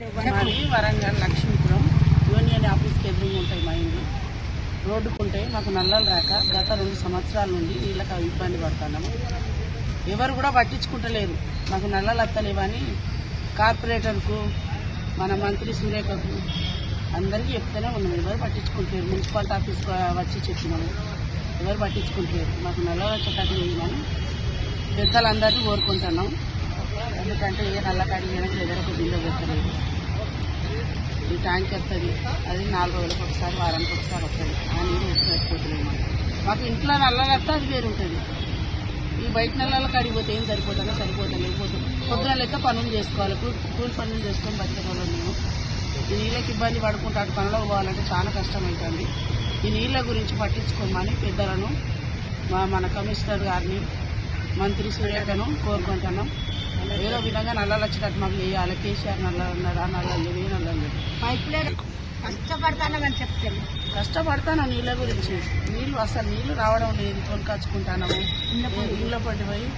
మాది వరంగల్ లక్ష్మీపురం యూనియన్ ఆఫీస్కి ఎదురుగా ఉంటాయి మా ఇండ్లు రోడ్డుకుంటే మాకు నల్లలు రాక గత రెండు సంవత్సరాల నుండి నీళ్ళకి ఇబ్బంది పడుతున్నాము. ఎవరు కూడా పట్టించుకుంటలేరు మాకు నల్లలు అత్తలేవని కార్పొరేటర్కు మన మంత్రి సురేఖకు అందరికీ చెప్తూనే ఉన్నాం. ఎవరు పట్టించుకుంటారు మున్సిపాలిటీ ఆఫీస్కి వచ్చి చెప్పినాము. ఎవరు పట్టించుకుంటారు మాకు నల్లలు వచ్చేటట్టు చేయమని పెద్దలందరినీ కోరుకుంటున్నాం. ఎందుకంటే ఏ నల్ల కడిగడానికి ఎదురకు బిల్లు పెట్టలేదు ఈ ట్యాంక్ వస్తుంది. అది నాలుగు రోజులకు ఒకసారి వారానికి ఒకసారి వస్తుంది. ఆ నీరు సరిపోతుంది మాకు ఇంట్లో నల్లలు వస్తే అది వేరు ఉంటుంది. ఈ బయట నల్లలు కడిగిపోతే ఏం సరిపోతుందో సరిపోతుంది. లేకపోతే పొద్దున లెక్క పనులు చేసుకోవాలి. కూలి పనులు చేసుకొని బతికే వాళ్ళు మేము. ఈ నీళ్ళకి ఇబ్బంది పడుకుంటాడు అటు పనులకు పోవాలంటే చాలా కష్టం అవుతుంది. ఈ నీళ్ళ గురించి పట్టించుకోమని పెద్దలను మా మన కమిషనర్ గారిని మంత్రి సూర్యకను కోరుకుంటున్నాం. ఏదో విధంగా నల్లలు వచ్చేటట్టు మాకు చేయాలి కేసీఆర్ నల్ల ఉన్నాడు నల్ల లేదు నల్ల లేదు. కష్టపడతానని చెప్తాను. కష్టపడతాను నీళ్ళ గురించి. నీళ్ళు అసలు నీళ్ళు రావడం లేదు కొనుకొచ్చుకుంటాను నీళ్ళ పడిపోయి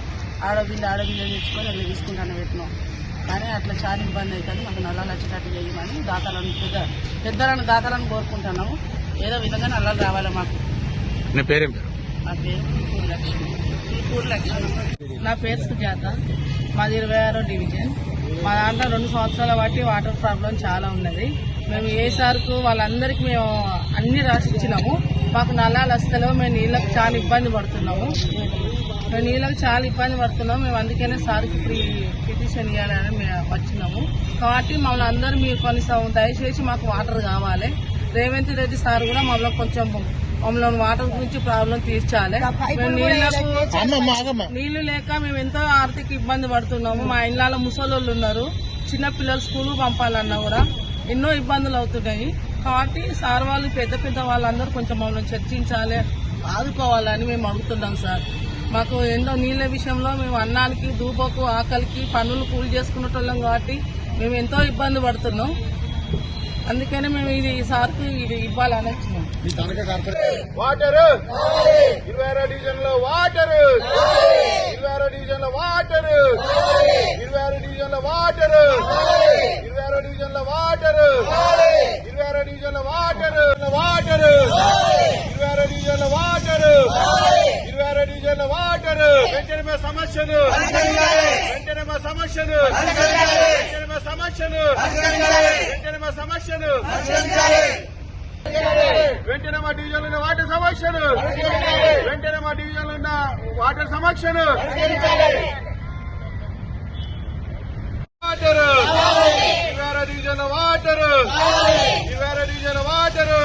ఆడబిల్లు ఆడబిల్లు తెచ్చుకొని అట్లా తీసుకుంటాను పెట్టినాం. కానీ అట్లా చాలా ఇబ్బంది అవుతుంది. మాకు నల్లలు వచ్చేటట్టు చేయమని దాతలను పెద్ద పెద్దలను దాతలను కోరుకుంటున్నాము. ఏదో విధంగా నల్లలు రావాలి మాకు. నీ పేరేం పేరు? నా పేరు లక్ష్మి నా పేరు సుజాత. మాది ఇరవై ఆరో డివిజన్. మా దాంట్లో రెండు సంవత్సరాల బట్టి వాటర్ ప్రాబ్లం చాలా ఉన్నది. మేము ఏ సార్కు వాళ్ళందరికీ మేము అన్ని రాసిచ్చినాము. మాకు నల్లాలు వస్తలేవు మేము నీళ్ళకి చాలా ఇబ్బంది పడుతున్నాము. మేము నీళ్ళకి చాలా ఇబ్బంది పడుతున్నాము. మేము అందుకనే సార్కి పిటిషన్ ఇవ్వాలని మేము వచ్చినాము. కాబట్టి మమ్మల్ని అందరూ మీరు కొన్ని దయచేసి మాకు వాటర్ కావాలి. రేవంత్ రెడ్డి సార్ కూడా మమ్మల్ని కొంచెం మమ్మల్ని వాటర్ గురించి ప్రాబ్లం తీర్చాలి. మేము నీళ్ళకు నీళ్ళు లేక మేము ఎంతో ఆర్థిక ఇబ్బంది పడుతున్నాము. మా ఇళ్ళలో ముసలోళ్ళు ఉన్నారు. చిన్న పిల్లలు స్కూల్ పంపాలన్నా కూడా ఎన్నో ఇబ్బందులు అవుతున్నాయి. కాబట్టి సార్ వాళ్ళు పెద్ద పెద్ద వాళ్ళందరూ కొంచెం మమ్మల్ని చర్చించాలి ఆదుకోవాలని మేము అడుగుతున్నాం సార్. మాకు ఎన్నో నీళ్ళ విషయంలో మేము అన్నానికి దూపకు ఆకలికి పనులు కూలి చేసుకునేటోళ్ళం కాబట్టి మేము ఎంతో ఇబ్బంది పడుతున్నాం. అందుకనే మేము ఇది ఈ ఇది ఇవ్వాలని వచ్చినాం. వాటర్ ఇరవై ఆరో డివిజన్లో వాటర్ ఇరవై ఆరో డివిజన్లో వాటర్ ఇరవై ఆరో డివిజన్లో వాటర్ ఇరవై ఆరో డివిజన్లో వాటర్ ఇరవై ఆరో డివిజన్లో వాటర్ వాటర్ ఇరవై ఆరో డివిజన్లో వాటర్ ఇరవై ఆరో డివిజన్లో వాటర్ వెంటనే మా సమస్యలు. వెంటనే మా సమస్యలు. మా సమస్యను. వెంటనే మా సమస్యను. వెంటనే మా డివిజన్ ఉన్న వాటర్ సమస్యను. వెంటనే మా డివిజన్ ఉన్న వాటర్ సమస్యను. వాటర్. ఇరవై డివిజన్ వాటర్. ఇరవై డివిజన్ వాటర్.